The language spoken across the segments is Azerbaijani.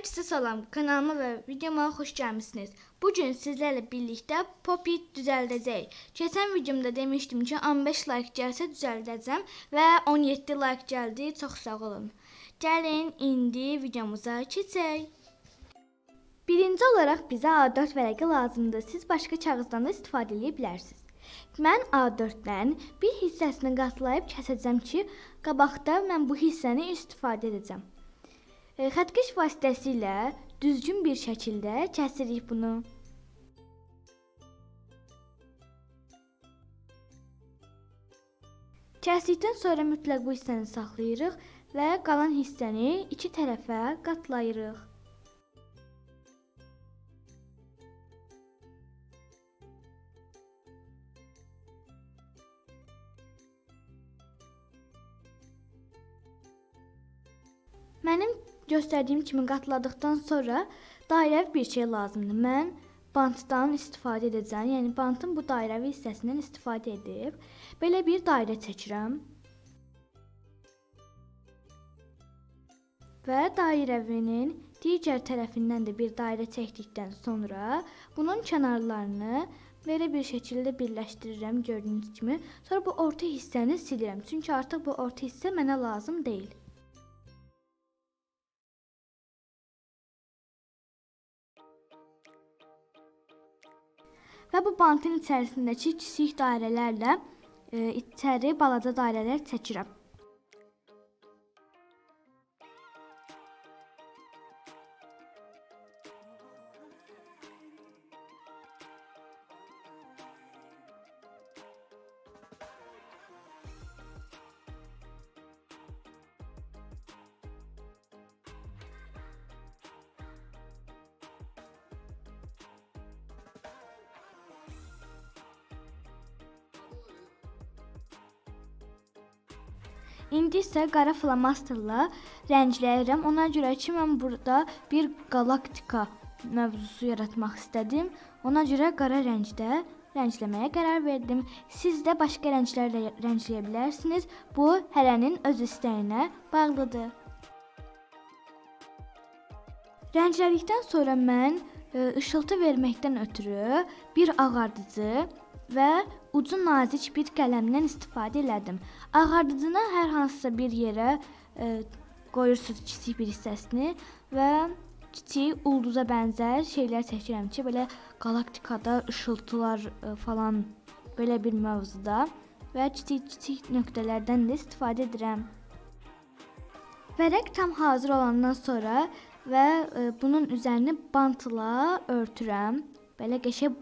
Hər salam. Kanalıma və videoma xoş gəlmisiniz. Bu gün sizlərlə birlikdə Poppy düzəldəcəyik. Keçən videomda demişdim ki, 15 like gəlsə düzəldəcəm və 17 like gəldi. Çox sağ olun. Gəlin indi videomuza keçək. Birinci olaraq bizə A4 vərəqi lazımdır. Siz başqa kağızdan da istifadə edə bilərsiniz. Mən A4-dən bir hissəsini qatlayıb kəsəcəm ki, qabaqda mən bu hissəni istifadə edəcəm. E, Xəttkeş vasitəsilə düzgün bir şəkildə kəsirik bunu. Kəsdikdən sonra mütləq bu hissəni saxlayırıq və qalan hissəni iki tərəfə qatlayırıq. Mənim göstərdiyim kimi qatladıqdan sonra dairəvi bir şey lazımdır. Mən bantdan istifadə edəcəm. Yəni bantın bu dairəvi hissəsindən istifadə edib belə bir dairə çəkirəm. Və dairəvinin digər tərəfindən də bir dairə çəkdikdən sonra bunun kənarlarını belə bir şəkildə birləşdirirəm gördüyünüz kimi. Sonra bu orta hissəni silirəm. Çünki artıq bu orta hissə mənə lazım deyil. Və bu bantın içərisindəki kiçik dairələrlə e, içəri balaca dairələr çəkirəm. İndi isə qara flomasterla rəngləyirəm. Ona görə ki, mən burada bir galaktika mövzusu yaratmaq istədim. Ona görə qara rəngdə rəngləməyə qərar verdim. Siz də başqa rənglərlə rəngləyə bilərsiniz. Bu hərənin öz istəyinə bağlıdır. Rənglədikdən sonra mən ə, işıltı verməkdən ötürü bir ağardıcı və ucu nazik bir qələmdən istifadə elədim. Ağardıcını hər hansısa bir yerə ə, qoyursunuz kiçik bir hissəsini və kiçik ulduza bənzər şeylər çəkirəm ki, belə galaktikada işıltılar ə, falan belə bir mövzuda və kiçik-kiçik nöqtələrdən də istifadə edirəm. Vərəq tam hazır olandan sonra və ə, bunun üzərini bantla örtürəm. Belə qəşəng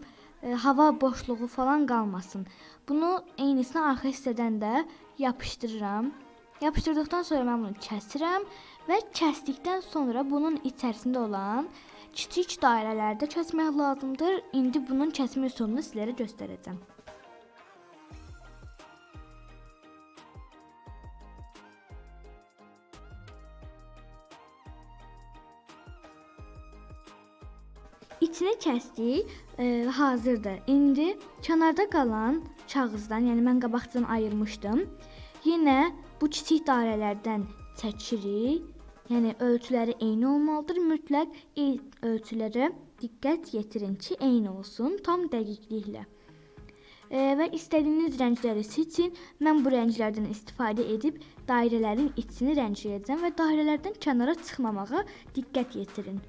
ə, hava boşluğu falan qalmasın. Bunu eynisini arxa hissədən də yapışdırıram. Yapışdırdıqdan sonra mən bunu kəsirəm və kəsdikdən sonra bunun içərisində olan kiçik dairələrdə kəsmək lazımdır. İndi bunun kəsmə üsulunu sizlərə göstərəcəm. İçini kəsdik, e, hazırdır. İndi kənarda qalan kağızdan, yəni mən qabaqcadan ayırmışdım. Yenə bu kiçik dairələrdən çəkirik. Yəni ölçüləri eyni olmalıdır. Mütləq ölçülərə diqqət yetirin ki, eyni olsun, tam dəqiqliklə. E, və istədiyiniz rəngləri seçin. Mən bu rənglərdən istifadə edib dairələrin içini rəngləyəcəm və dairələrdən kənara çıxmamağa diqqət yetirin.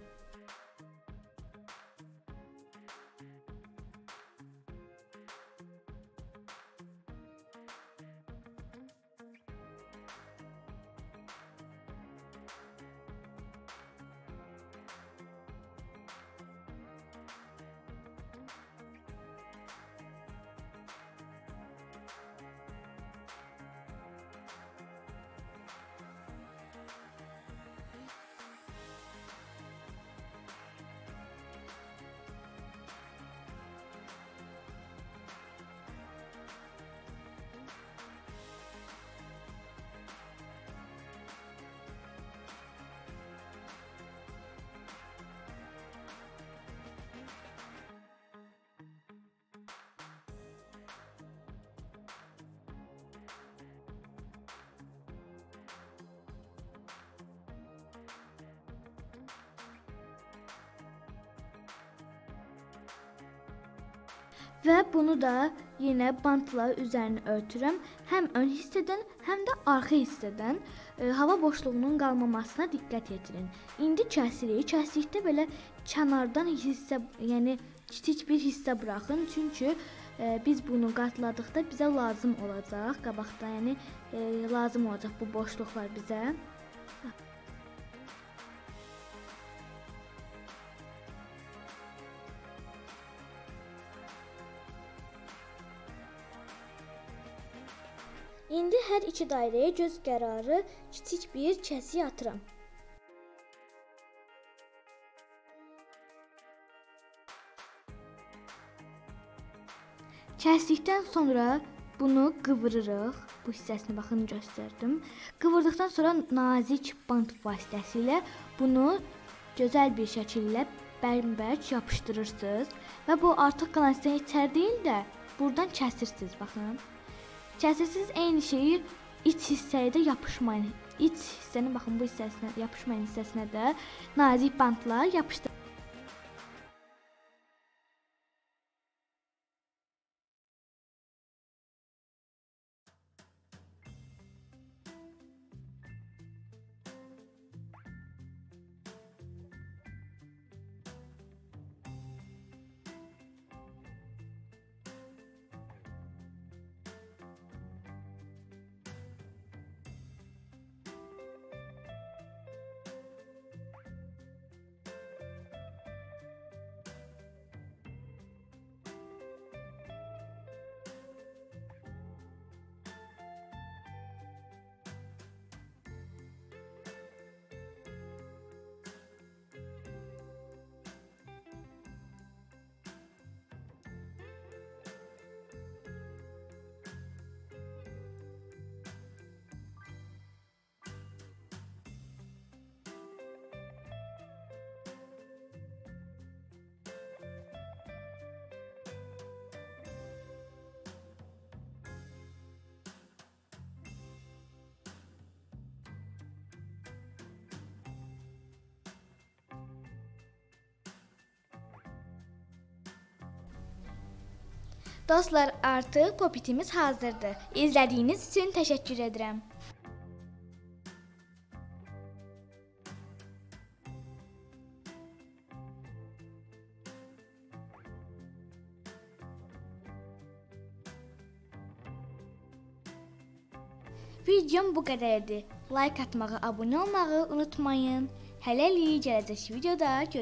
Və bunu da yenə bantla üzərini örtürəm. Həm ön hissədən, həm də arxa hissədən e, hava boşluğunun qalmamasına diqqət yetirin. İndi kəsirik. Kəsdikdə belə kənardan hissə, yəni kiçik bir hissə buraxın, çünki e, biz bunu qatladıqda bizə lazım olacaq qabaqda, yəni e, lazım olacaq bu boşluqlar bizə. İndi hər iki dairəyə göz qərarı kiçik bir kəsik atıram. Kəsdikdən sonra bunu qıvırırıq. Bu hissəsini baxın göstərdim. Qıvırdıqdan sonra nazik bant vasitəsilə bunu gözəl bir şəkildə bərabər yapışdırırsınız və bu artıq qalan hissəni içəri deyil də burdan kəsirsiniz baxın. Kəsirsiniz eyni şeyi iç hissəyə də yapışmayan, iç hissənin baxın bu hissəsinə, yapışmayan hissəsinə də nazik bantla yapışdır. Dostlar, artıq popitimiz hazırdır. İzlədiyiniz üçün təşəkkür edirəm. Videom bu qədərdir. Like atmağı, abunə olmağı unutmayın. Hələlik gələcək videoda görüşürüz.